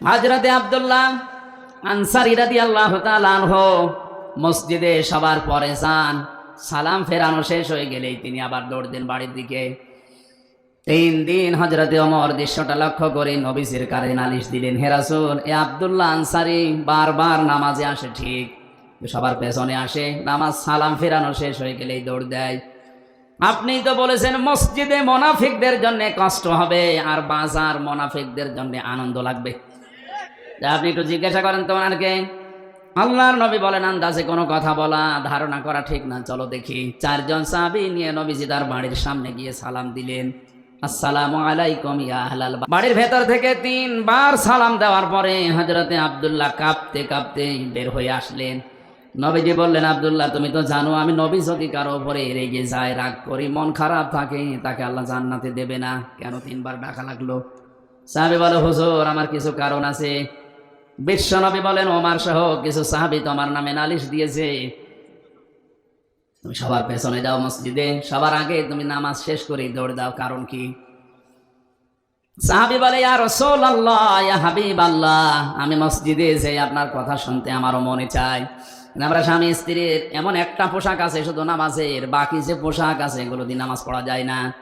হাজরতে আব্দুল্লাহ আনসারি রাদি আল্লাহ মসজিদে সবার পরে যান। সালাম ফেরানো শেষ হয়ে গেলেই তিনি আবার দৌড় দেন বাড়ির দিকে। তিন দিন হজরতে অমর দৃশ্যটা লক্ষ্য করে নবিসের কারে নালিশ দিলেন হেরাসুল এ আব্দুল্লাহ আনসারি বারবার নামাজে আসে ঠিক? সবার পেছনে আসে, নামাজ সালাম ফেরানো শেষ হয়ে গেলেই দৌড় দেয়। আপনি তো বলেছেন মসজিদে মোনাফিকদের জন্য কষ্ট হবে, আর বাজার মোনাফিকদের জন্য আনন্দ লাগবে। আপনি একটু জিজ্ঞাসা করেন তো ওনারকে। আল্লাহর নবী বলেন, আন্দাজে কোনো কথা বলা, ধারণা করা ঠিক না। চলো দেখি। চারজন সাহাবি নিয়ে নবীজি তার বাড়ির সামনে গিয়ে সালাম দিলেন। আসসালামু আলাইকুম ইয়া আহলাল বা-" বাড়ির ভেতর থেকে তিনবার সালাম দেওয়ার পরে হজরতে আব্দুল্লাহ কাঁপতে কাঁপতে বের হয়ে আসলেন। নবীজি বললেন, আব্দুল্লাহ, তুমি তো জানো, আমি নবী যদি কারও উপরে রেগে যায়, রাগ করি, মন খারাপ থাকে, তাকে আল্লাহ জান্নাতে দেবে না। কেন তিনবার ডাকা লাগল? সাহাবি বলে, হুজুর, আমার কিছু কারণ আছে। বিশ্ব নবী বলেন, ওমার সহ কিছু সাহাবি তোমার নামে নালিশ দিয়েছে। তুমি সবার পেছনে যাও মসজিদে। সবার আগে তুমি নামাজ শেষ করে দৌড় দাও। কারণ কি? সাহাবি বলে, ইয়া রসোল আল্লাহ হাবিব আল্লাহ আমি মসজিদে যে আপনার কথা শুনতে আমারও মনে চায়। আমরা স্বামী স্ত্রীর এমন একটা পোশাক আছে, শুধু নামাজের, বাকি যে পোশাক আছে, এগুলো দিয়ে নামাজ পড়া যায় না।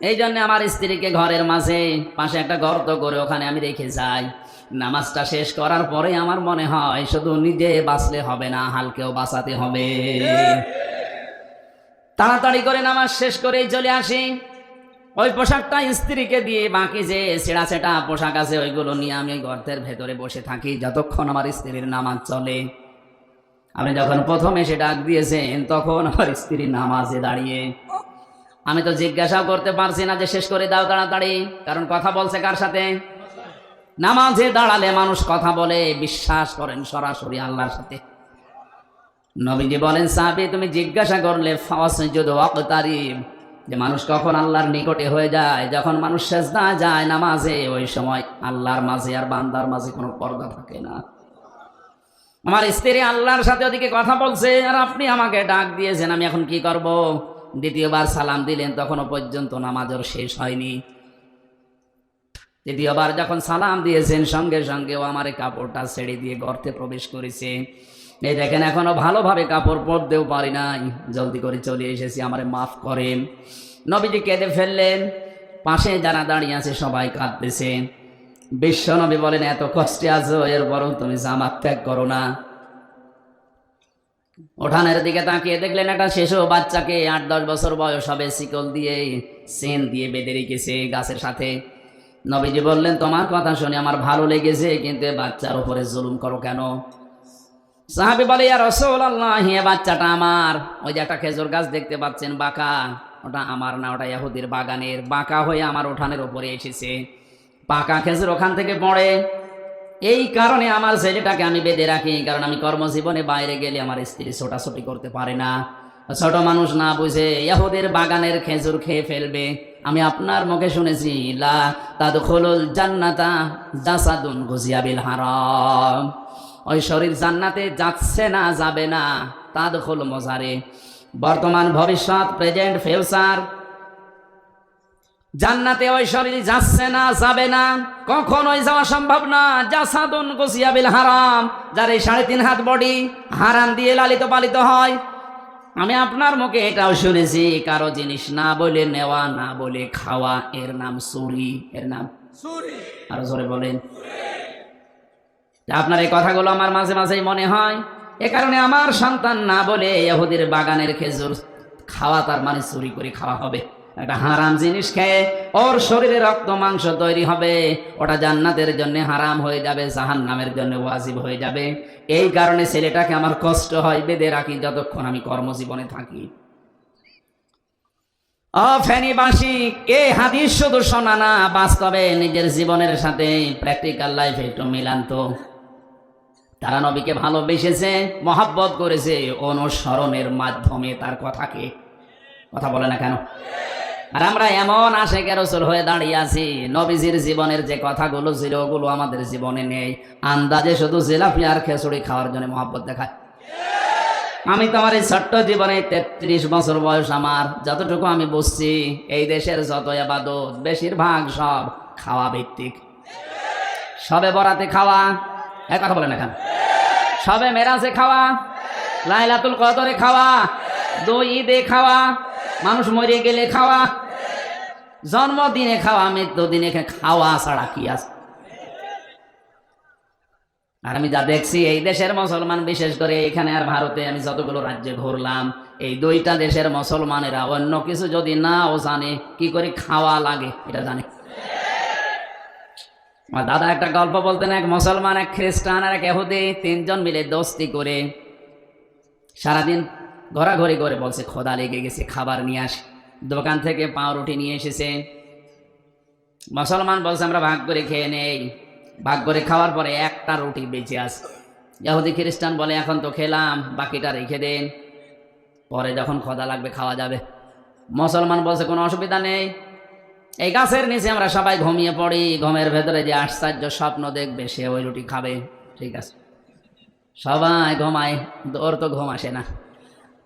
এই জন্য আমার স্ত্রীকে ঘরের মাঝে পাশে একটা গর্ত করে ওখানে আমি রেখে যাই। নামাজটা শেষ করার পরে আমার মনে হয় শুধু নিজে বাঁচলে হবে না, হালকেও বাঁচাতে হবে। তাড়াতাড়ি করে নামাজ শেষ করেই চলে আসি। ওই পোশাকটা স্ত্রীকে দিয়ে বাকি যে ছেঁড়া ছেঁড়া পোশাক আছে, ওইগুলো নিয়ে আমি গর্তের ভেতরে বসে থাকি যতক্ষণ আমার স্ত্রীর নামাজ চলে। আমি যখন প্রথম এসে ডাক দিয়েছেন, তখন আমার স্ত্রী নামাজে দাঁড়িয়ে। আমি তো জিজ্ঞাসাও করতে পারছি না যে শেষ করে দাও তাড়াতাড়ি, কারণ কথা বলছে কার সাথে? নামাজে দাঁড়ালে মানুষ কথা বলে, বিশ্বাস করেন সরাসরি আল্লাহর সাথে। নবীজি বলেন, সাহাবি, তুমি জিজ্ঞাসা করলে ওয়াকতারিব, যে মানুষ কখন আল্লাহর নিকটে হয়ে যায়, যখন মানুষ সেজদা যায় নামাজে, ওই সময় আল্লাহর মাঝে আর বান্দার মাঝে কোনো পর্দা থাকে না। আমার স্ত্রী আল্লাহর সাথে ওদিকে কথা বলছে, আর আপনি আমাকে ডাক দিয়েছেন, আমি এখন কি করব? দ্বিতীয়বার সালাম দিলেন, তখনও পর্যন্ত নামাজের শেষ হয়নি। দ্বিতীয়বার যখন সালাম দিয়েছেন, সঙ্গে সঙ্গেও আমার কাপড়টা ছেড়ে দিয়ে গর্তে প্রবেশ করেছে। এই দেখেন, এখনও ভালোভাবে কাপড় পরতেও পারি নাই। জলদি করে চলে এসেছি, আমার মাফ করেন। নবীজি কেঁদে ফেললেন, পাশে যারা দাঁড়িয়ে আছে সবাই কাঁদতেছে। বিশ্ব নবী বলেন, এত কষ্টে আছো এর বরং তুমি জামাত ত্যাগ করো না। ওঠানের দিকে তাকিয়ে দেখলেন, একটা শিশু বাচ্চাকে আট দশ বছর বয়স হবে, শিকল দিয়ে সেন দিয়ে বেঁধে রেখেছে গাছের সাথে। নবীজি বললেন, তোমার কথা শুনে আমার ভালো লেগেছে, কিন্তু বাচ্চার উপরে জুলুম করো কেন? সাহাবি বলে, ইয়া রসুল আল্লাহ এ বাচ্চাটা আমার। ওই যে একটা খেজুর গাছ দেখতে পাচ্ছেন, বাঁকা। ওটা আমার না, ওটা ইয়াহুদির বাগানের বাঁকা হয়ে আমার উঠানের উপরে এসেছে। পাকা খেজুর ওখান থেকে পড়ে। এই কারণে আমার ছেলেটাকে আমি বেঁধে রাখি, কারণ আমি কর্মজীবনে বাইরে গেলে আমার স্ত্রী ছোটাছুটি করতে পারে না। ছোট মানুষ না বুঝে ইয়াহুদের বাগানের খেজুর খেয়ে ফেলবে। আমি আপনার মুখে শুনেছি, লা তাদখুলুল জান্নাতা জাসাদুন গুজিয়াবিল হারাম। ওই শরীর জান্নাতে যাচ্ছে না, যাবে না, তাদখুল মজারে। বর্তমান ভবিষ্যৎ, প্রেজেন্ট, ফিউচার। জান্নাতে ওই শরীর যাচ্ছে না, যাবে না, কখনোই যাওয়া সম্ভব না। জাসাদুন গুসিয়াবিল হারাম, যার এই সাড়ে তিন হাত বডি হারাম দিয়ে লালিত পালিত হয় আমি আপনার মুখে এটাও শুনেছি কারও জিনিস না বলে নেওয়া না বলে খাওয়া এর নাম চুরি এর নাম আরও জোরে বলেন। আপনার এই কথাগুলো আমার মাঝে মাঝেই মনে হয়। এ কারণে আমার সন্তান না বলে ইহুদির বাগানের খেজুর খাওয়া তার মানে চুরি করে খাওয়া হবে। একটা হারাম জিনিস খেয়ে ওর শরীরে রক্ত মাংস তৈরি হবে, ওটা জান্নাতের জন্য হারাম হয়ে যাবে জাহান নামের জন্য ওয়াজিব হয়ে যাবে। এই কারণে ছেলেটাকে আমার কষ্ট হয়, বেঁধে রাখি যতক্ষণ আমি কর্মজীবনে থাকি। ও ফেনীবাসী এ হাদিস শুধু শোনা না, বাস্তবে নিজের জীবনের সাথে প্র্যাকটিক্যাল লাইফে একটু মিলান তো। তারা নবীকে ভালোবেসেছে, মহাব্বত করেছে, অনুসরণের মাধ্যমে তার কথাকে। কথা বলে না কেন? আর আমরা এমন আশে কেরসল হয়ে দাঁড়িয়ে আছি, নবীজির জীবনের যে কথাগুলো ছিল ওগুলো আমাদের জীবনে নেই। আন্দাজে শুধু জিলাপি আর খেসুড়ি খাওয়ার জন্য মহাব্বত দেখায়। আমি তো আমার এই ছোট্ট জীবনে তেত্রিশ বছর বয়স আমার, যতটুকু আমি বুঝছি, এই দেশের যত আবাদত, বেশিরভাগ সব খাওয়া ভিত্তিক। সবে বরাতে খাওয়া এক কথা বলেন এখন সবে মেরাজে খাওয়া, লাইলাতুল কদরে খাওয়া, দুই ঈদে খাওয়া মানুষ মরে গেলে খাওয়া। জন্মদিনে খাওয়া, মৃত্যুদিনে খাওয়া ছাড়া কি আছে? আর আমি যা দেখছি, এই দেশের মুসলমান, বিশেষ করে এখানে আর ভারতে আমি যতগুলো রাজ্যে ঘুরলাম, এই দুইটা দেশের মুসলমানেরা অন্য কিছু যদি নাও জানে, কি করে খাওয়া লাগে, এটা জানে। আমার দাদা একটা গল্প বলতেন, এক মুসলমান, এক খ্রিস্টান আর এক এহুদি তিনজন মিলে দোস্তি করে সারাদিন ঘোরাঘুরি করে বলছে, খোদা লেগে গেছে, খাবার নিয়ে আসে। দোকান থেকে পাউরুটি নিয়ে এসেছে। মুসলমান বলছে, আমরা ভাগ করে খেয়ে নেই। ভাগ করে খাওয়ার পরে একটা রুটি বেঁচে আছে। ইহুদি খ্রিস্টান বলে, এখন তো খেলাম, বাকিটা রেখে দেন। পরে যখন খোদা লাগবে, খাওয়া যাবে। মুসলমান বলছে, কোনো অসুবিধা নেই। এই গাছের নিচে আমরা সবাই ঘুমিয়ে পড়ি। ঘুমের ভেতরে যে আশ্চর্য স্বপ্ন দেখবে, সে ওই রুটি খাবে। ঠিক আছে। সবাই ঘুমায় ওর তো ঘুম আসে না।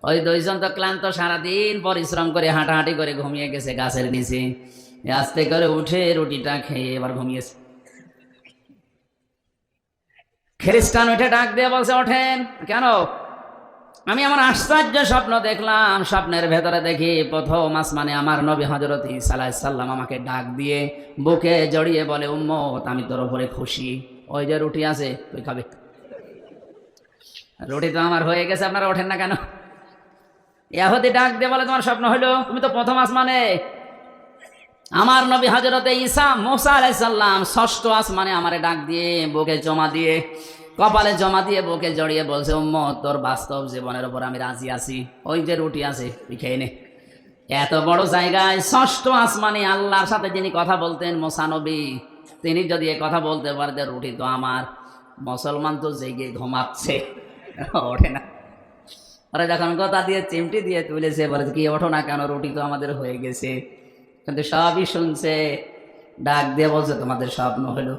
ওই দুইজন তো ক্লান্ত সারাদিন পরিশ্রম করে হাঁটাহাঁটি করে ঘুমিয়ে গেছে গাছের নিচে। আস্তে করে উঠে রুটিটা খেয়ে এবার ঘুমিয়েছে খ্রিস্টান উঠে ডাক দিয়ে বলছে, ওঠেন। কেন? আমি আমার আশ্চর্য স্বপ্ন দেখলাম। স্বপ্নের ভেতরে দেখি প্রথম আসমানে আমার নবী হজরত সাল্লাম আমাকে ডাক দিয়ে বুকে জড়িয়ে বলে, উম্মত, আমি তোর উপরে খুশি। ওই যে রুটি আছে, তুই খাবে। রুটি তো আমার হয়ে গেছে, আপনারা ওঠেন না কেন? ইয়াহুদি ডাক দিয়ে বলে, তোমার স্বপ্ন হলো তুমি তো প্রথম আসমানে। আমার নবী হজরতে ঈসা মোসা আলাইসাল্লাম ষষ্ঠ আসমানে আমারে ডাক দিয়ে বুকে জমা দিয়ে, কপালে জমা দিয়ে বুকে জড়িয়ে বলছে, উম্মত, তোর বাস্তব জীবনের উপর আমি রাজি আছি। ওই যে রুটি আছে খেয়ে নে। এত বড় জায়গায় ষষ্ঠ আসমানে আল্লাহর সাথে যিনি কথা বলতেন মোসানবী তিনি যদি এ কথা বলতে পারতেন, রুটি তো আমার। মুসলমান তো জেগে ঘুমাচ্ছে। ওঠে না। ওরা যখন কথা দিয়ে চিমটি দিয়ে তুলেছে, বলে কি ওঠো না কেন? রুটি তো আমাদের হয়ে গেছে। কিন্তু সবই শুনছে, ডাক দিয়ে বলছে, তোমাদের স্বপ্ন হলো।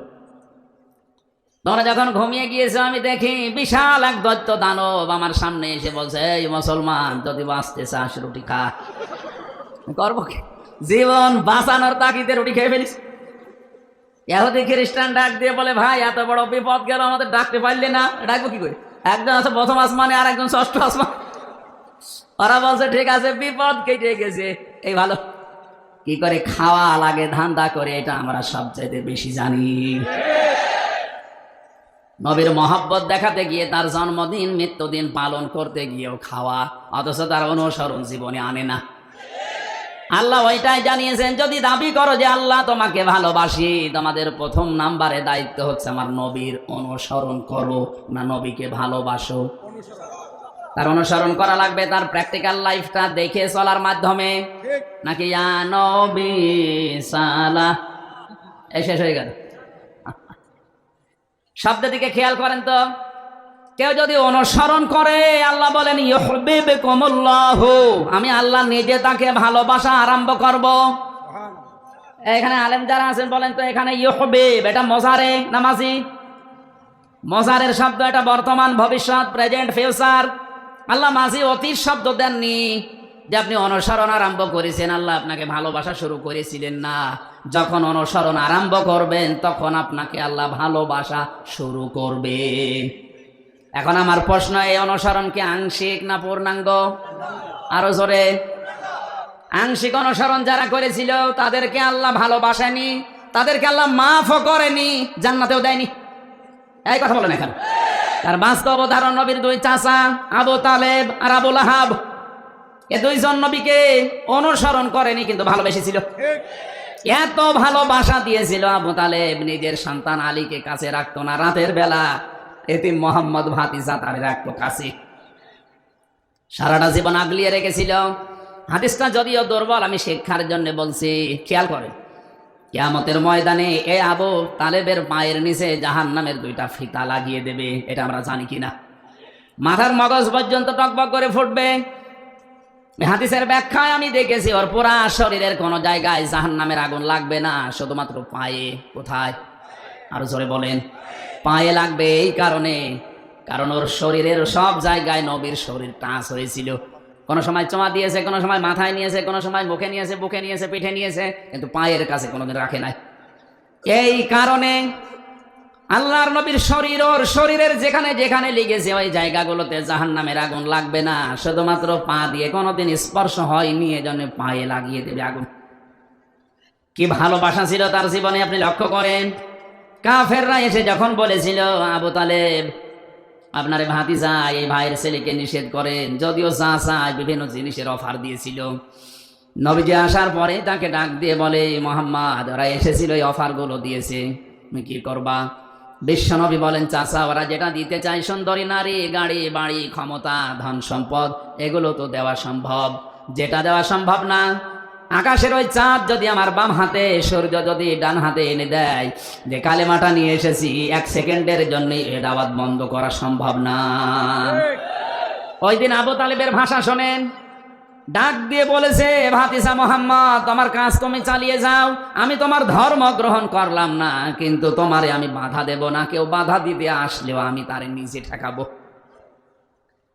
তোমরা যখন ঘুমিয়ে গিয়েছো, আমি দেখি বিশাল এক দৈত্য দানব আমার সামনে এসে বলছে, এই মুসলমান, যদি বাঁচতে চাস, রুটি খা। করব? জীবন বাঁচানোর তাকিতে রুটি খেয়ে ফেলিস? এহুদি খ্রিস্টান ডাক দিয়ে বলে, ভাই, এত বড় বিপদ গেল, আমাদের ডাকতে পারলে না। ডাকবো কি করে? একজন আছে প্রথম আসমানে আর একজন ষষ্ঠ আসমান। ওরা বলছে, ঠিক আছে, বিপদ কেটে গেছে। এই ভালো। কি করে খাওয়া লাগে, ধান্দা করে, এটা আমরা সবচাইতে বেশি জানি। নবীর মহাব্বত দেখাতে গিয়ে তার জন্মদিন, মৃত্যুদিন পালন করতে গিয়েও খাওয়া, অথচ তার অনুসরণ জীবনে আনে না। আল্লাহ ওইটাই জানিয়েছেন, যদি দাবি করো যে আল্লাহ তোমাকে ভালোবাসি, তোমাদের প্রথম নাম্বারে দায়িত্ব হচ্ছে আমার নবীর অনুসরণ করো না নবীকে ভালোবাসো। তার অনুসরণ করা লাগবে, তার প্র্যাকটিক্যাল লাইফটা দেখে চলার মাধ্যমে। নাকি নবী সালা শেষ হয়ে গেল। শব্দের দিকে খেয়াল করেন তো। কেউ যদি অনুসরণ করে আল্লাহ বলেন ইহবিবকুমুল্লাহ আমি আল্লাহ নিজে তাকে ভালোবাসা আরম্ভ করব। এখানে আলেম যারা আছেন বলেন তো এখানে ইহবিব এটা মজারে নামাজি? মজারের শব্দ এটা বর্তমান ভবিষ্যৎ প্রেজেন্ট ফিউচার। আল্লাহ মাঝি অতীত শব্দ দেননি যে আপনি অনুসরণ আরম্ভ করেছেন। আল্লাহ আপনাকে ভালোবাসা শুরু করেছিলেন না। যখন অনুসরণ আরম্ভ করবেন তখন আপনাকে আল্লাহ ভালোবাসা শুরু করবে। এখন আমার প্রশ্ন এই অনুসরণ কি আংশিক না পূর্ণাঙ্গ? আরও জোরে। আংশিক অনুসরণ যারা করেছিল, তাদেরকে আল্লাহ ভালোবাসেনি, তাদেরকে আল্লাহ মাফও করেনি, জান্নাতেও দেয়নি। এই কথা বলেন এখন। তার বাস্তব উদাহরণ নবীর দুই চাচা, আবু তালেব আর আবুল আহাব এ দুইজন নবীকে অনুসরণ করেনি, কিন্তু ভালোবেসেছিল। এত ভালোবাসা দিয়েছিল আবু তালেব, নিজের সন্তান আলীকে কাছে রাখতো না। রাতের বেলা এতে মোহাম্মদ ভাতিজা তার রাখতো কাছে সারাটা জীবন আগলিয়ে রেখেছিল। হাদিসটা যদিও দুর্বল, আমি শিক্ষার জন্য বলছি, খেয়াল করে। কেয়ামতের ময়দানে এ আবু তালেবের পায়ের নিচে জাহান নামের দুইটা ফিতা লাগিয়ে দেবে, এটা আমরা জানি কিনা। মাথার মগজ পর্যন্ত টকবক করে ফুটবে। হাদিসের ব্যাখ্যায় আমি দেখেছি, ওর পুরা শরীরের কোনো জায়গায় জাহান নামের আগুন লাগবে না, শুধুমাত্র পায়ে কোথায়? আরও জোরে বলেন। পায়ে লাগবে এই কারণে। কারণ ওর শরীরের সব জায়গায় নবীর শরীর টাচ হয়েছিল। কোনো সময় চমা দিয়েছে, কোনো সময় মাথায় নিয়েছে, কোনো সময় মুখে নিয়েছে, বুকে নিয়েছে, পিঠে নিয়েছে, কিন্তু পায়ের কাছে কোনোদিন রাখে নাই। এই কারণে আল্লাহর নবীর শরীর, ওর শরীরের যেখানে যেখানে লেগেছে, ওই জায়গাগুলোতে জাহান নামের আগুন লাগবে না। শুধুমাত্র পা দিয়ে কোনোদিন স্পর্শ হয়নি, এজন্য পায়ে লাগিয়ে দেবে আগুন। কি ভালোবাসা ছিল তার জীবনে, আপনি লক্ষ্য করেন? কাফেররা এসে যখন বলেছিল, আবু তালেব, আপনার ভাতিজা এই ভাইয়ের ছেলেকে নিষেধ করেন। যদিও চা চায় বিভিন্ন জিনিসের অফার দিয়েছিল। নবীজি আসার পরে তাকে ডাক দিয়ে বলে, মোহাম্মদ, ওরা এসেছিল, এই অফারগুলো দিয়েছে। তুমি কি করবা? বিশ্বনবী বলেন, চাচা, ওরা যেটা দিতে চায়, সুন্দরী নারী, গাড়ি, বাড়ি, ক্ষমতা, ধন সম্পদ, এগুলো তো দেওয়া সম্ভব। যেটা দেওয়া সম্ভব না আকাশের ওই চাঁদ যদি আমার বাম হাতে, সূর্য যদি ডান হাতে এনে দেয়, যে কালেমাটা নিয়ে এসেছি, এক সেকেন্ডের জন্য এ দাওয়াত বন্ধ করা সম্ভব না। ওই দিন আবু তালেবের ভাষা শোনেন। ডাক দিয়ে বলেছে ভাতিসা মোহাম্মদ, তোমার কাজ তুমি চালিয়ে যাও। আমি তোমার ধর্ম গ্রহণ করলাম না, কিন্তু তোমারে আমি বাধা দেব না। কেউ বাধা দিতে আসলেও আমি তারে নিজে ঠেকাবো।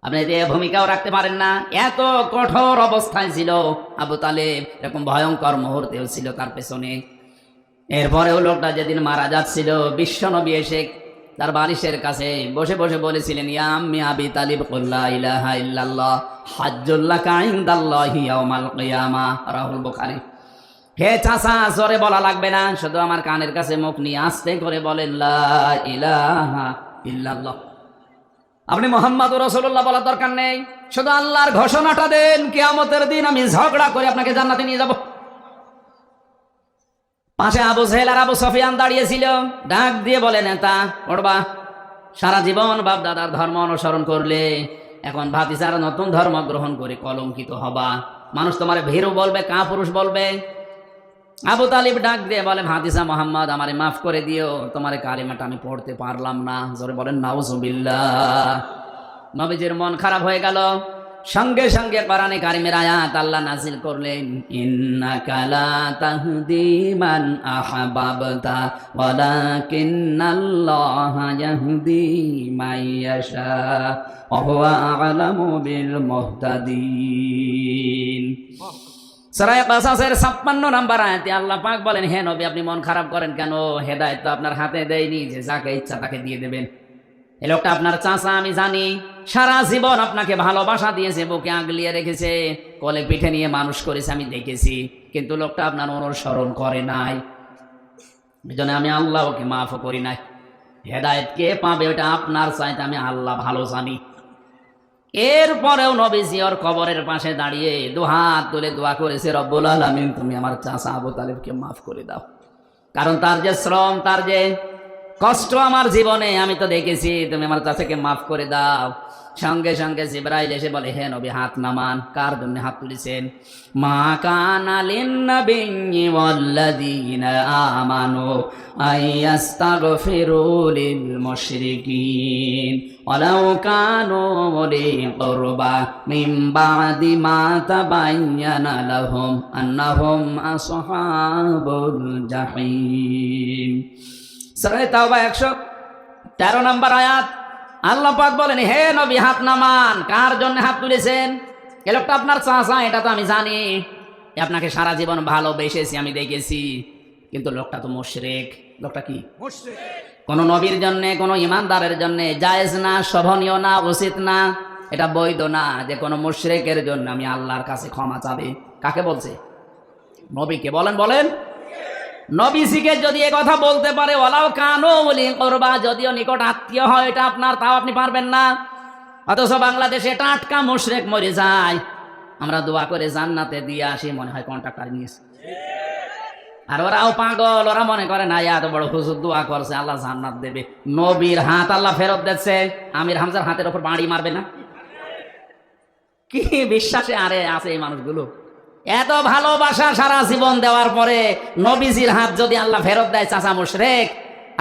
আপনি যে ভূমিকাও রাখতে পারেন না, এত কঠোর অবস্থায় ছিল। আবু তালেব এরকম ভয়ঙ্কর মুহূর্তেও ছিল তার পেছনে। এরপরেও লোকটা যেদিন মারা যাচ্ছিল বিশ্বনবী এসে তার বারিশের কাছে বসে বসে বলেছিলেন, ইয়া আম্মি আবি তালিব কুল্লা ইলাহা ইল্লাল্লাহ, হাজ্জুল্লাহ কাইন্দাল্লাহি ইয়াউমাল কিয়ামা রাহুল বুখারী। হে চাচা, জোরে বলা লাগবে না, শুধু আমার কানের কাছে মুখ নিয়ে আস্তে করে বলেন, লা ইলাহা ইল্লাল্লাহ আপনি মোহাম্মদ রসুল্লাহ বলার দরকার নেই। শুধু আল্লাহর ঘোষণাটা দেন, কেয়ামতের দিন আমি ঝগড়া করে আপনাকে জান্নাতে নিয়ে যাব। পাশে আবু সেহেল আর আবু সফিয়ান দাঁড়িয়েছিল। ডাক দিয়ে বলে, নেতা পড়বা সারা জীবন বাপ দাদার ধর্ম অনুসরণ করলে এখন ভাতিসার নতুন ধর্ম গ্রহণ করে কলঙ্কিত হবা। মানুষ তোমার ভীরু বলবে কা পুরুষ বলবে। আবু তালিব ডাক দিয়ে বলে ভাতিসা মোহাম্মদ, আমারে মাফ করে দিও, তোমার কারিমাটা আমি পড়তে পারলাম না। জোরে বলেন, নাউজুবিল্লাহ। নবীজির মন খারাপ হয়ে গেল। সঙ্গে সঙ্গে কোরআনে কারিমের আয়াত আল্লাহ নাজিল করলেন, ইন্নাকা লা তাহদি মান আহবাবতা, ওয়ালাকিন্নাল্লাহা ইয়াহদি মান ইয়াশা, ওয়া হুয়া আ'লামু বিল মুহতাদিন। সরাই কাসাসের ছাপ্পান্ন নাম্বার আয়াতে আল্লাহ পাক বলেন, হে নবী, আপনি মন খারাপ করেন কেন? হেদায়েত তো আপনার হাতে দেয়নি যে যাকে ইচ্ছা তাকে দিয়ে দেবেন। এই লোকটা আপনার চাচা, আমি জানি। সারা জীবন আপনাকে ভালোবাসা দিয়েছে, বুকে আগলিয়ে রেখেছে, কলে পিঠে নিয়ে মানুষ করেছে, আমি দেখেছি। কিন্তু লোকটা আপনার অনুসরণ করে নাই। এই জন্য আমি আল্লাহ ওকে মাফও করি নাই। হেদায়েত কে পাবে ওটা আপনার চাইতে আমি আল্লাহ ভালো জানি। এরপরেও নবীজি ওর কবরের পাশে দাঁড়িয়ে দুহাত তুলে দোয়া করেছে, রব্বুল আলমিন, তুমি আমার চাষা আবু তালিবকে মাফ করে দাও। কারণ তার যে শ্রম, তার যে কষ্ট আমার জীবনে, আমি তো দেখেছি, তুমি আমার চাষাকে মাফ করে দাও। সঙ্গে সঙ্গে জিব্রাইল এসে বলে, হে নবী, হাত নামান, কার জন্য হাত তুলেছেন? মা কানা লিন্নাবিয়্যি ওয়াল্লাযীনা আমানু আইয়াস্তাগফিরু লিল মুশরিকিন ওয়ালাউ কানু উলি কুরবা মিন বাদি মা তাবায়্যানা লাহুম আন্নাহুম আসহাবুল জাহিম। সূরা তাওবা 113 নম্বর আয়াত। আল্লাহ পাক বলেন, হে নবী, হাত নামান। কার জন্য হাত তুলেছেন? এ লোকটা আপনার চাচা, এটা তো আমি জানি। আপনাকে সারা জীবন ভালোবেসেছি, আমি দেখেছি। কিন্তু লোকটা তো মুশরিক। লোকটা কি? কোন নবীর জন্য, কোন ইমানদারের জন্য জায়েজ না, শোভনীয় না, উচিত না। এটা বৈধ না যে কোনো মুশরিকের জন্য আমি আল্লাহর কাছে ক্ষমা চাবে। কাকে বলছে? নবীকে। বলেন বলেন। নবীজিকে যদি এ কথা বলতে পারে ওলাও কানো বলি করবা, যদিও নিকট আত্মীয় হয়, এটা আপনার, তাও আপনি পারবেন না। অথচ বাংলাদেশে টাটকা মুশরেক মরে যায়। আমরা দোয়া করে জান্নাতে দিয়ে আসি, মনে হয় কন্ট্রাক্টার নিয়েছে আর ওরাও পাগল, ওরা মনে করে, না, এত বড় হুজুর দোয়া করছে, আল্লাহ জান্নাত দেবে। নবীর হাত আল্লাহ ফেরত দিচ্ছে আমির হামজার হাতের ওপর বাড়ি মারবে না? কি বিশ্বাসে আরে আছে এই মানুষগুলো? এত ভালোবাসা সারা জীবন দেওয়ার পরে নবীজির হাত যদি আল্লাহ ফেরত দেয় চাচা মুশরেক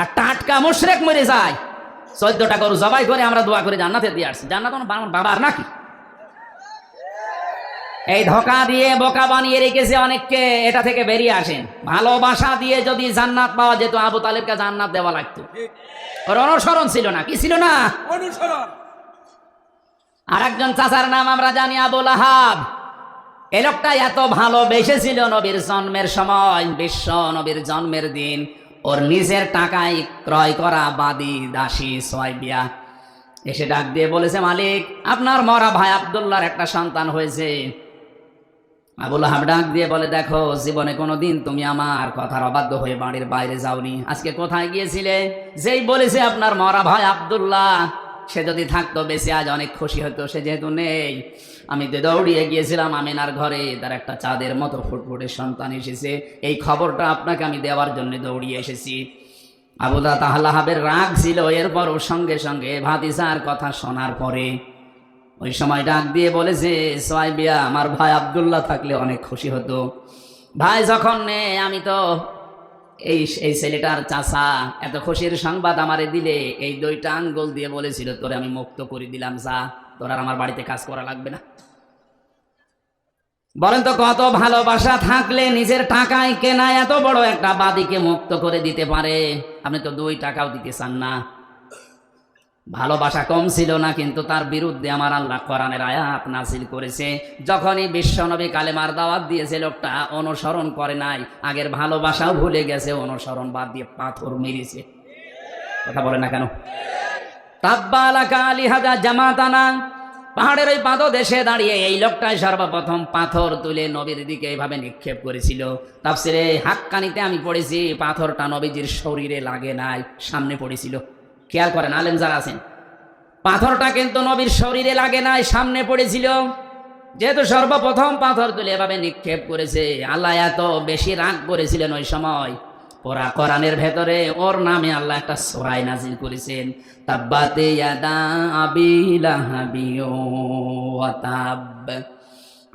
আর টাটকা মুশরেক মরে যায় চোদ্দটা গরু জবাই করে আমরা দোয়া করে জান্নাতে দিয়ে আসছি। জান্নাত আমার বাবার নাকি? এই ধোকা দিয়ে বোকা বানিয়ে রেখেছে অনেককে এটা থেকে বেরিয়ে আসেন। ভালোবাসা দিয়ে যদি জান্নাত পাওয়া যেত আবু তালেবকে জান্নাত দেওয়া লাগতো। ওর অনুসরণ ছিল না কি ছিল না? অনুসরণ। আর একজন চাচার নাম আমরা জানি আবুল আহাব এ লোকটা এত ভালোবেসেছিল নবীর জন্মের সময়, বিশ্ব নবীর জন্মের দিন। ওর নিজের টাকায় ক্রয় করা বাদি দাসী সোয়াইবিয়া। এসে ডাক দিয়ে বলেছে, মালিক, আপনার মরা ভাই আবদুল্লাহর একটা সন্তান হয়েছে। আবুল হাব ডাক দিয়ে বলে, দেখো, জীবনে কোনোদিন তুমি আমার কথার অবাধ্য হয়ে বাড়ির বাইরে যাওনি। আজকে কোথায় গিয়েছিলে? যেই বলেছে, আপনার মরা ভাই আবদুল্লাহ। সে যদি থাকতো বেশি, আজ অনেক খুশি হতো। সে যেহেতু নেই, আমি তো দৌড়িয়ে গিয়েছিলাম আমিনার ঘরে। তার একটা চাঁদের মতো ফুটফুটে সন্তান এসেছে। এই খবরটা আপনাকে আমি দেওয়ার জন্য দৌড়িয়ে এসেছি। আবুদা তাহলাহাবের রাগ ছিল এরপর ওর সঙ্গে সঙ্গে ভাতিসার কথা শোনার পরে ওই সময় ডাক দিয়ে বলেছে সোয়াইবিয়া আমার ভাই আবদুল্লাহ থাকলে অনেক খুশি হতো। ভাই যখন নে আমি তো এই এই ছেলেটার চাষা এত খুশির সংবাদ আমারে দিলে, এই দুইটা আঙ্গুল দিয়ে বলেছিল, তোরে আমি মুক্ত করে দিলাম, যা। তোর আর আমার বাড়িতে কাজ করা লাগবে না। বলেন তো, কত ভালোবাসা থাকলে নিজের টাকায় কেনা এত বড় একটা বাদিকে মুক্ত করে দিতে পারে? আপনি তো দুই টাকাও দিতে চান না। ভালোবাসা কম ছিল না, কিন্তু তার বিরুদ্ধে আমার আল্লাহ কোরআনের আয়াত নাসিল করেছে। যখনই বিশ্বনবী কালেমার দাওয়াত দিয়েছে, লোকটা অনুসরণ করে নাই। আগের ভালোবাসাও ভুলে গেছে, অনুসরণ বাদ দিয়ে পাথর মেরেছে। কথা বলে না কেন? জামাতানা। পাহাড়ের ওই পাদ দেশে দাঁড়িয়ে এই লোকটাই সর্বপ্রথম পাথর তুলে নবীর দিকে এইভাবে নিক্ষেপ করেছিল। তাফসিরে হাক্কানিতে আমি পড়েছি, পাথরটা নবীজির শরীরে লাগে নাই, সামনে পড়েছিল। খেয়াল করেন, আলেম যারা আছেন। পাথরটা কিন্তু নবীর শরীরে লাগে নাই, সামনে পড়েছিল। যেহেতু সর্বপ্রথম পাথর তুলে এভাবে নিক্ষেপ করেছে, আল্লাহ এত বেশি রাগ করেছিলেন ওই সময়। ওরা কোরআনের ভেতরে ওর নামে আল্লাহ একটা সোরাই নাজিল করেছেন, তাব্বাতে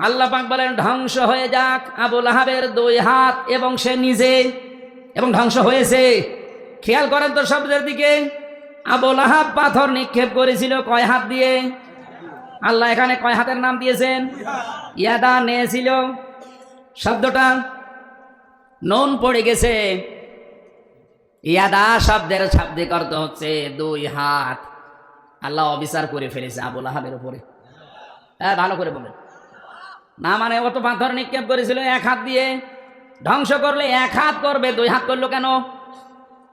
আল্লাহ পাক বলেন, ধ্বংস হয়ে যাক, আবু লাহাবের দুই হাত এবং সে নিজে, এবং ধ্বংস হয়েছে। খেয়াল করেন তো শব্দের দিকে। আবু লাহাব পাথর নিক্ষেপ করেছিল, কয় হাত দিয়ে? আল্লাহ এখানে কয় হাতের নাম দিয়েছেন? ইয়াদা নিয়েছিল। শব্দটা নুন পড়ে গেছে। ইয়াদা শব্দের শাব্দিক অর্থ হচ্ছে দুই হাত। আল্লাহ অবিচার করে ফেলেছে আবুল আহাবের উপরে। হ্যাঁ ভালো করে বলেন। না মানে অত পাথর নিক্ষেপ করেছিল, এক হাত দিয়ে। ধ্বংস করলে এক হাত করবে, দুই হাত করল কেন?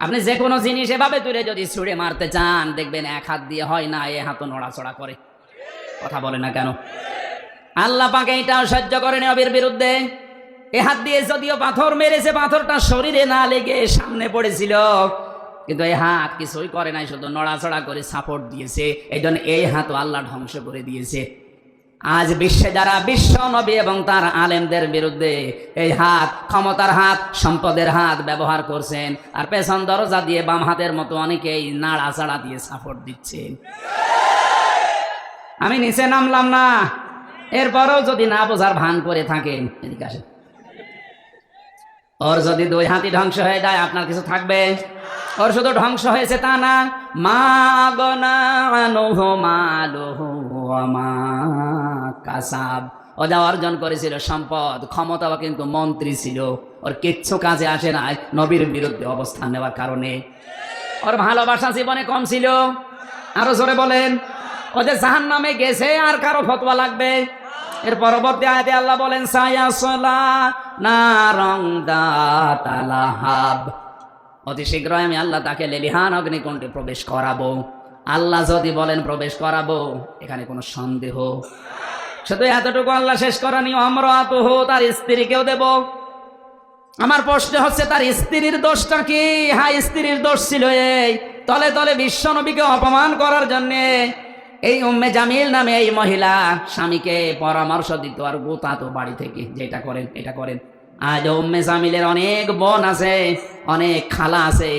আপনি যে কোনো জিনিস এভাবে তুলে যদি ছুঁড়ে মারতে চান, দেখবেন এক হাত দিয়ে হয় না, এ হাতও নড়াচড়া করে। কথা বলে না কেন? আল্লাহ পাকে এটাও সহ্য করেন অবির বিরুদ্ধে। এ হাত দিয়ে যদিও পাথর মেরেছে, পাথরটা শরীরে না লেগে সামনে পড়েছিল, কিন্তু এই হাত কিছুই করে নাই, শুধু নড়াচড়া করে সাপোর্ট দিয়েছে। এই জন্য এই হাতও আল্লাহ ধ্বংস করে দিয়েছে। আজ বিশ্বে যারা বিশ্ব নবী এবং তার আলেমদের বিরুদ্ধে এই হাত, ক্ষমতার হাত, সম্পদের হাত ব্যবহার করছেন, আর পেছন দরজা দিয়ে বাম হাতের মতো অনেকেই নাড়াচাড়া দিয়ে সাপোর্ট দিচ্ছে আমি নিচে নামলাম না, এরপরও যদি না বোঝার ভান করে থাকেন এদিকে ওর যদি দুই হাতি ধ্বংস হয়ে যায়, আপনার কিছু থাকবে? ওর শুধু ধ্বংস হয়েছে তা না মা আনুহ, মালুহু মা কাসাব। ও যা অর্জন করেছিল সম্পদ, ক্ষমতাও কিন্তু মন্ত্রী ছিল। ওর কিচ্ছু কাজে আসে না নবীর বিরুদ্ধে অবস্থান নেওয়ার কারণে। ওর ভালোবাসা জীবনে কম ছিল। আরও জোরে বলেন, ও যে জাহান নামে গেছে, আর কারও ফতোয়া লাগবে? এর পরবর্তী আয়াতে আল্লাহ বলেন সায়াসলা না রং তালাহাব অতি শীঘ্রই আমি আল্লাহ তাকে লেলিহান অগ্নিকুণ্ডে প্রবেশ করাবো। আল্লাহ যদি বলেন প্রবেশ করাবো, এখানে কোনো সন্দেহ। শুধু এতটুকু আল্লাহ শেষ করানি আমরা তো তার স্ত্রীকেও দেব। আমার প্রশ্ন হচ্ছে, তার স্ত্রীর দোষটা কি? হ্যাঁ স্ত্রীর দোষ ছিল এই তলে তলে বিশ্ব নবীকে অপমান করার জন্যে। এই উম্মে জামিল নামে এই মহিলা স্বামীকে পরামর্শ দিত, আর গোতাতো বাড়ি থেকে, যেটা করেন, এটা করেন। আজ উম্মে জামিলের অনেক বোন আছে, অনেক খালা আছে।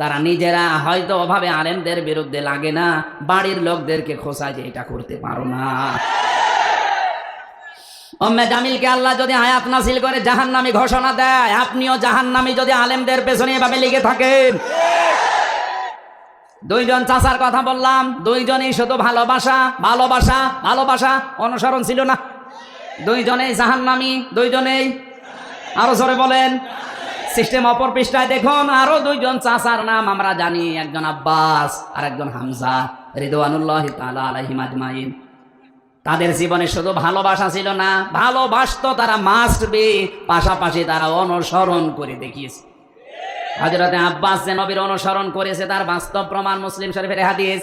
তারা নিজেরা হয়তো অভাবে আলেমদের বিরুদ্ধে লাগে না, বাড়ির লোকদেরকে খোঁচায় যে এটা করতে পারো না। উম্মে জামিলকে আল্লাহ যদি আয়াত নাসিল করে, জাহান্নামী ঘোষণা দেয়। আপনিও জাহান্নামী যদি আলেমদের পেছনে এভাবে লেগে থাকেন। দুইজন চাচার কথা বললাম, দুইজনেই শুধু ভালোবাসা ভালোবাসা ভালোবাসা, অনুসরণ ছিল না। দুইজনেই জাহান্নামী, দুইজনেই আরও জোরে বলেন। সিস্টেম অপর পৃষ্ঠায় দেখুন, আরও দুইজন চাচার নাম আমরা জানি, একজন আব্বাস আর একজন হামজা, রিদওয়ানুল্লাহ তাআলা আলাইহিম আজমাইন। তাদের জীবনে শুধু ভালোবাসা ছিল না, ভালোবাসত তারা মাসবে পাশাপাশি তারা অনুসরণ করে দেখিয়েছে। হজরতে আব্বাস যে নবীর অনুসরণ করেছে, তার বাস্তব প্রমাণ মুসলিম শরীফের হাদিস।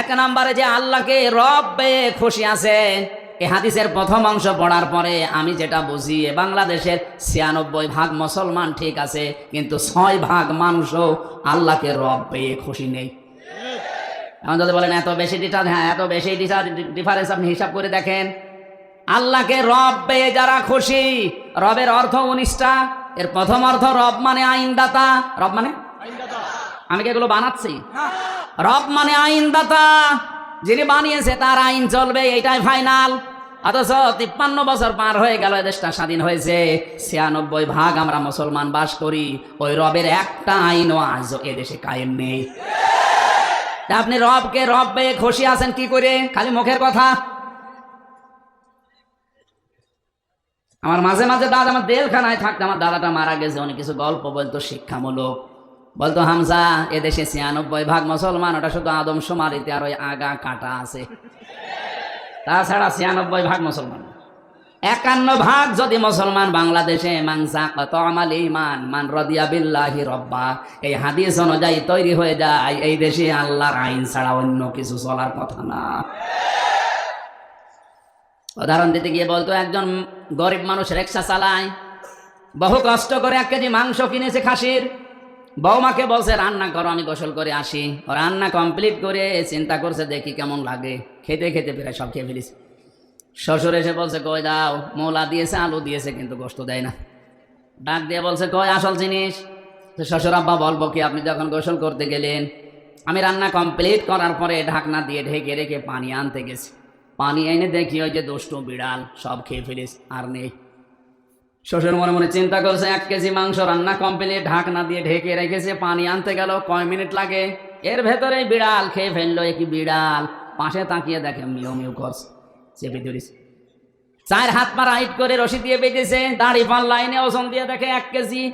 এক নম্বরে যে আল্লাহকে রব পেয়ে খুশি আছে, এ হাদিসের প্রথম অংশ পড়ার পরে আমি যেটা বুঝি বাংলাদেশের ছিয়ানব্বই ভাগ মুসলমান ঠিক আছে, কিন্তু ছয় ভাগ মানুষও আল্লাহকে রব পেয়ে খুশি নেই। এখন যদি বলেন, এত বেশি ডিটার হ্যাঁ এত বেশি ডিফারেন্স আপনি হিসাব করে দেখেন। আল্লাহকে রব পেয়ে যারা খুশি, রবের অর্থ উনিশটা, এর প্রথম অর্থ রব মানে আইনদাতা, রব মানে আমি কি এগুলো বানাচ্ছি? রব মানে আইনদাতা, যিনি বানিয়েছে তার আইন চলবে, এইটাই ফাইনাল। অথচ তিপ্পান্ন বছর পার হয়ে গেল দেশটা স্বাধীন হয়েছে। ছিয়ানব্বই ভাগ আমরা মুসলমান বাস করি। ওই রবের একটা আইনও আজ এদেশে কায়েম নেই। আপনি রবকে রব পেয়ে খুশি আছেন কি করে? খালি মুখের কথা। আমার মাঝে মাঝে দাদা, আমার দেলখানায় থাকতো আমার দাদাটা মারা গেছে অনেক কিছু গল্প বলতো শিক্ষামূলক। বলতো, হামজা, এদেশে ছিয়ানব্বই ভাগ মুসলমান, ওটা শুধু আদম সুমারিতে আর ওই আগা কাটা আছে। তাছাড়া ছিয়ানব্বই ভাগ মুসলমান। একান্ন ভাগ যদি মুসলমান বাংলাদেশে মাংসা কত আমাল ইমান মান রদিয়া বিল্লাহি রব্বা এই হাদিস অনুযায়ী তৈরি হয়ে যায়, এই দেশে আল্লাহর আইন ছাড়া অন্য কিছু চলার কথা না। উদাহরণ দিতে গিয়ে বলতো, একজন গরিব মানুষ রিক্সা চালায়, বহু কষ্ট করে এক কেজি মাংস কিনেছে খাসির বৌমাকে বলছে, রান্না করো, আমি গোসল করে আসি। ও রান্না কমপ্লিট করে চিন্তা করছে, দেখি কেমন লাগে। খেতে খেতে প্রায় সব খেয়ে ফেলিস শ্বশুর এসে বলছে, কই দাও। মোলা দিয়েছে, আলু দিয়েছে, কিন্তু গোস্ত দেয় না। ডাক দিয়ে বলছে, কই আসল জিনিস? তো শ্বশুর আব্বা, বলব কি, আপনি যখন গোসল করতে গেলেন, আমি রান্না কমপ্লিট করার পরে ঢাকনা দিয়ে ঢেকে রেখে পানি আনতে গেছি। পানি এনে দেখি ওই যে দুষ্টু বিড়াল, সব খেয়ে ফেলিস আর নেই। শ্বশুর মনে মনে চিন্তা করছে, এক কেজি মাংস রান্না কমপ্লিট ঢাকনা দিয়ে ঢেকে রেখেছে, পানি আনতে গেল, কয় মিনিট লাগে? এর ভেতরে বিড়াল খেয়ে ফেলল একই বিড়াল। পাশে তাকিয়ে দেখে মিউ মিউ করছে, চেপে ধরিস চার হাত পা রাইট করে রশি দিয়ে বেঁধেছে, দাঁড়ি পান লাইনে ওজন দিয়ে দেখে এক কেজি।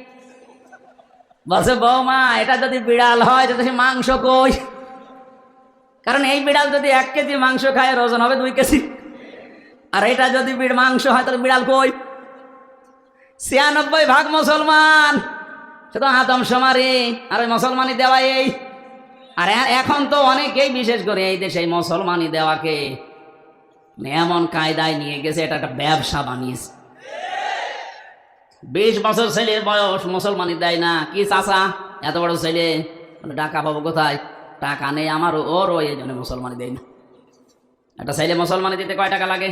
বলছে, বৌমা, এটা যদি বিড়াল হয় সে মাংস কই? কারণ এই বিড়াল যদি এক কেজি মাংস খায় ওজন হবে দুই কেজি। আর এটা যদি মাংস হয়, তাহলে বিড়াল কই? ছিয়ানব্বই ভাগ মুসলমান। শুধু আদম সমারি আর ওই মুসলমানি দেওয়া এই। আর এখন তো অনেকেই বিশেষ করে এই দেশে মুসলমানি দেওয়াকে এমন কায়দায় নিয়ে গেছে, এটা একটা ব্যবসা বানিয়েছে। বিশ বছর ছেলের বয়স মুসলমানি দেয় না। কি চাচা? এত বড় ছেলে? টাকা পাবো কোথায়? টাকা নেই আমার, ওরও এই জন্য মুসলমানি দেয় না। একটা ছেলে মুসলমানি দিতে কয় টাকা লাগে?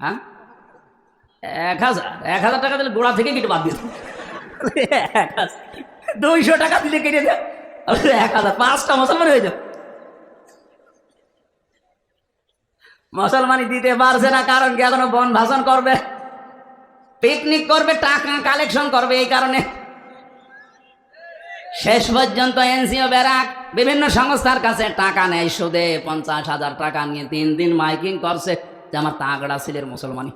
হ্যাঁ? এক হাজার এক হাজার টাকা দিলে গোড়া থেকে কেটে বাদ দিয়ে। দুইশো টাকা দিলে কেটে দেয় এক হাজার, পাঁচটা মুসলমান হয়ে যাবে। মুসলমানি দিতে পারছে না, কারণ কি এখনও বন ভাষণ করবে পিকনিক করবে, টাকা কালেকশন করবে এই কারণে। শেষ পর্যন্ত এনসিও ব্যারাক, বিভিন্ন সংস্থার কাছে টাকা নেয় সুদে পঞ্চাশ হাজার টাকা নিয়ে তিন দিন মাইকিং করছে যে আমার তাগড়া ছেলের মুসলমানি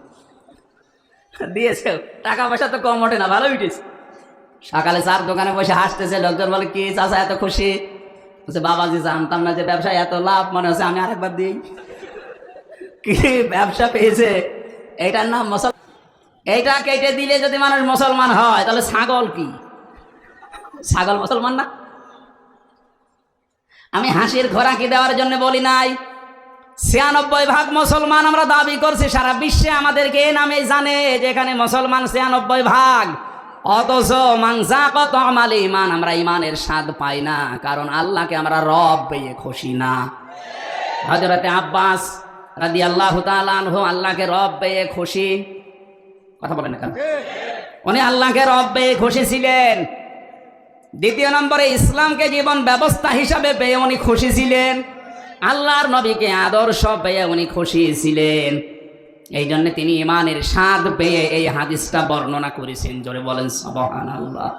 দিয়েছে। টাকা পয়সা তো কম ওঠে না ভালো উঠেছে। সকালে চার দোকানে বসে হাসতেছে, লোকজন বলে, কি চাষা এত খুশি? বলছে, বাবাজি, জানতাম না যে ব্যবসায় এত লাভ। মনে হচ্ছে আমি আরেকবার দিই। কি ব্যবসা পেয়েছে? এইটার নাম মুসল এইটা কেটে দিলে যদি মানুষ মুসলমান হয়, তাহলে ছাগল কি? ছাগল মুসলমান না? আমি হাসির খোরাকি দেওয়ার জন্য বলি নাই। ছিয়ানব্বই ভাগ মুসলমান আমরা দাবি করছি, সারা বিশ্বে আমাদেরকে এ নামে জানে যেখানে মুসলমান ছিয়ানব্বই ভাগ। অথচ মাংসা কত আমাল ইমান আমরা ইমানের স্বাদ পাই না, কারণ আল্লাহকে আমরা রব পেয়ে খুশি না। হজরতে আব্বাস রাদি আল্লাহ আল্লাহকে রব পেয়ে খুশি। কথা বলেন কেন? উনি আল্লাহকে রব পেয়ে খুশি ছিলেন। দ্বিতীয় নম্বরে ইসলামকে জীবন ব্যবস্থা হিসাবে পেয়ে উনি খুশি ছিলেন। আল্লাহর নবীকে আদর্শ পেয়ে উনি খুশি ছিলেন। এই জন্য তিনি ইমানের স্বাদ পেয়ে এই হাদিসটা বর্ণনা করেছেন। জোরে বলেন সবহান আল্লাহ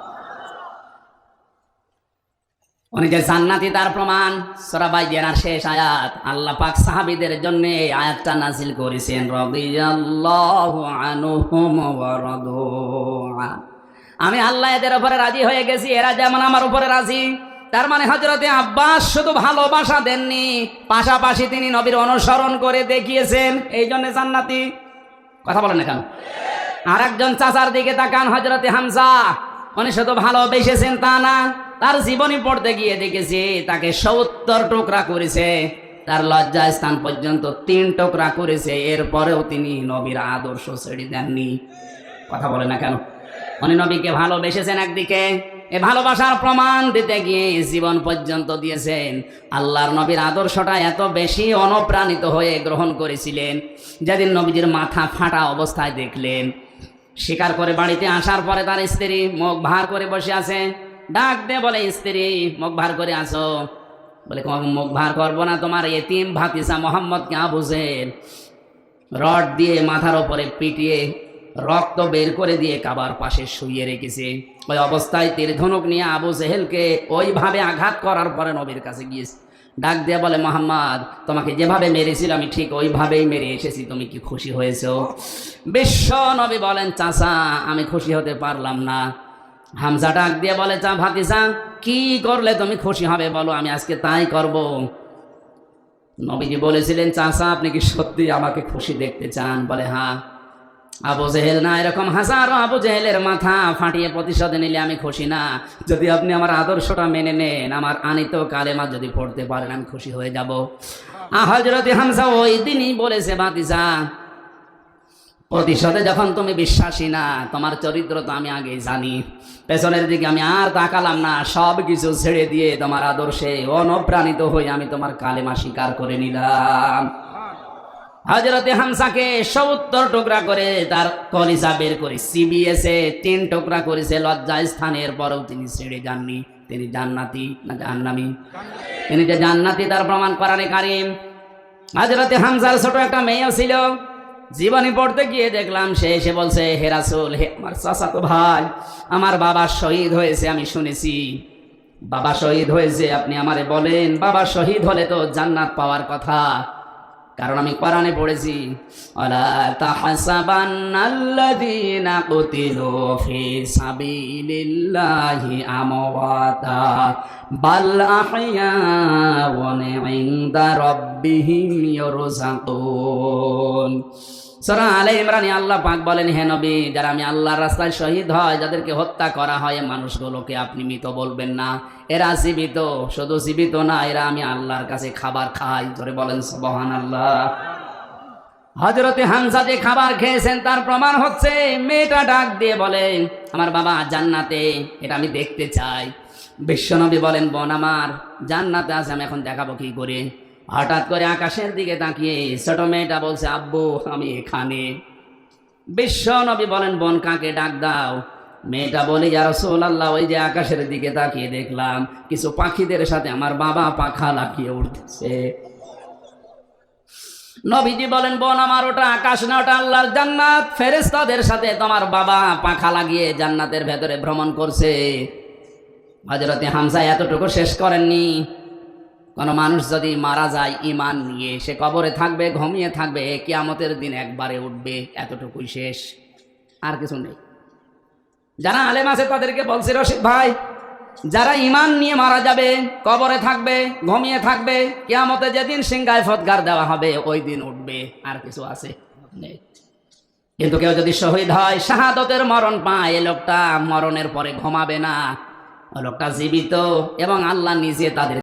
উনি যে জান্নাতি তার প্রমাণ সরাবাই জেনার শেষ আয়াত, আল্লাহ পাক সাহাবীদের জন্য এই আয়াতটা নাজিল করেছেন। আমি আল্লাহ এদের উপরে রাজি হয়ে গেছি, এরা যেমন আমার উপরে রাজি। তার মানে হজরতে আব্বাস শুধু ভালোবাসা দেননি, পাশাপাশি তিনি নবীর অনুসরণ করে দেখিয়েছেন। এই জন্য জান্নাতি। কথা বলেন না কেন? আর একজন চাচার দিকে তাকান হজরতে হামসা উনি শুধু ভালোবেসেছেন তা না, তার জীবনী পড়তে গিয়ে দেখেছি, তাকে সত্তর টুকরা করেছে। তার লজ্জা স্থান পর্যন্ত তিন টুকরা করেছে, এরপরেও তিনি নবীর আদর্শ ছেড়ে দেননি। কথা বলে না কেন? উনি নবীকে ভালোবেসেছেন একদিকে এ ভালোবাসার প্রমাণ দিতে গিয়ে জীবন পর্যন্ত দিয়েছেন। আল্লাহর নবীর আদর্শটা এত বেশি অনুপ্রাণিত হয়ে গ্রহণ করেছিলেন, যেদিন নবীজির মাথা ফাটা অবস্থায় দেখলেন। স্বীকার করে বাড়িতে আসার পরে তার স্ত্রী মুখ ভার করে বসে আছে। ডাক দে বলে, স্ত্রী, মুখ ভার করে আসো। বলে মুখ ভার করব না তোমার এতিম ভাতিসা মোহাম্মদকে আবুজের রড দিয়ে মাথার ওপরে পিটিয়ে রক্ত বের করে দিয়ে কাবার পাশে শুইয়ে রেখেছে। ওই অবস্থায় তীর ধনুক নিয়ে আবু জেহেলকে ওইভাবে আঘাত করার পরে নবীর কাছে গিয়েছে ডাক দিয়ে বলে, মোহাম্মদ, তোমাকে যেভাবে মেরেছিল আমি ঠিক ওইভাবেই মেরে এসেছি। তুমি কি খুশি হয়েছো? বিশ্ব নবী বলেন, চাচা, আমি খুশি হতে পারলাম না। হামজা ডাক দিয়ে বলে চা ভাতিসা কি করলে তুমি খুশি হবে বলো, আমি আজকে তাই করব। নবীজি বলেছিলেন, চাচা, আপনি কি সত্যি আমাকে খুশি দেখতে চান? বলে হ্যাঁ। আবু জেহেল না, এরকম হাজারো আবু জেহেলের মাথা ফাটিয়ে প্রতিশোধ নিলে আমি খুশি না। যদি আপনি আমার আদর্শটা মেনে নেন, আমার আনিত কালেমা যদি পড়তে পারেন, আমি খুশি হয়ে যাব। হজরতে হামসা ওই দিনই বলেছে, বাতিজা, প্রতিশোধে যখন তুমি বিশ্বাসী না, তোমার চরিত্র তো আমি আগে জানি। পেছনের দিকে আমি আর তাকালাম না সব কিছু ছেড়ে দিয়ে তোমার আদর্শে অনুপ্রাণিত হয়ে আমি তোমার কালেমা স্বীকার করে নিলাম। হজরতে হামসাকে সত্তর টুকরা করে তার কলিজা বের করে সিবিএসে তিন টুকরা করেছে, লজ্জা স্থানের পরেও তিনি ছেড়ে যাননি। তিনি জান্নাতি না জাহান্নামি? তিনি যে জান্নাতি তার প্রমাণ করানে কারিম। হাজরতে হামসার ছোট একটা মেয়েও ছিল, জীবনী পড়তে গিয়ে দেখলাম সে এসে বলছে, হে রাসূল, হে আমার চাচাতো ভাই, আমার বাবা শহীদ হয়েছে, আমি শুনেছি। বাবা শহীদ হয়েছে, আপনি আমারে বলেন, বাবা শহীদ হলে তো জান্নাত পাওয়ার কথা। কারণ আমি কোরআনে পড়েছি, আলা তাহসাবান্নাল্লাযীনা কুতিলু ফি সাবিলিল্লাহি আমওয়াতা, বাল আহইয়াউন ইনদা রাব্বিহিম ইরযাকুন সূরা আলে ইমরানে আল্লাহ পাক বলেন, হে নবী, যারা আমি আল্লাহর রাস্তায় শহীদ হয়, যাদেরকে হত্যা করা হয় মানুষগুলোকে আপনি মৃত বলবেন না। এরা জীবিত, শুধু জীবিত না, এরা আমি আল্লাহর কাছে খাবার খাই। ধরে বলেন সুবহান আল্লাহ হজরতে হামসা যে খাবার খেয়েছেন, তার প্রমাণ হচ্ছে, মেয়েটা ডাক দিয়ে বলে, আমার বাবা জান্নাতে, এটা আমি দেখতে চাই। বিশ্বনবী বলেন, বোন আমার, জান্নাতে আছে আমি এখন দেখাবো কি করে? হঠাৎ করে আকাশের দিকে তাকিয়ে ছোট মেয়েটা বলছে, আব্বু, আমি এখানে। বিশ্ব নবী বলেন, বোন, কাকে ডাক দাও? মেয়েটা বলে যারা আল্লাহ ওই যে আকাশের দিকে তাকিয়ে দেখলাম, কিছু পাখিদের সাথে আমার বাবা পাখা লাগিয়ে উঠতেছে নবীজি বলেন, বোন, আমার ওটা আকাশ না, ওটা আল্লাহর জান্নাত। ফেরেস্তাদের সাথে তোমার বাবা পাখা লাগিয়ে জান্নাতের ভেতরে ভ্রমণ করছে। হজরতে হামসা এতটুকু শেষ করেননি। কোনো মানুষ যদি মারা যায় ইমান নিয়ে সে কবরে থাকবে, ঘুমিয়ে থাকবে কিয়ামতের দিন একবারে উঠবে, এতটুকুই শেষ। আর কিছু নেই। যারা আলেম আছে তাদেরকে বলছে, রশিদ ভাই, যারা ইমান নিয়ে মারা যাবে, কবরে থাকবে, ঘুমিয়ে থাকবে, কিয়ামতে যেদিন সিংগায় ফৎকার দেওয়া হবে, ওই দিন উঠবে। আর কিছু আছে? কিন্তু কেউ যদি শহীদ হয়, শাহাদতের মরণ পায়, এ লোকটা মরণের পরে ঘুমাবে না। ওই লোকটা জীবিত এবং আল্লাহ নিজে তাদের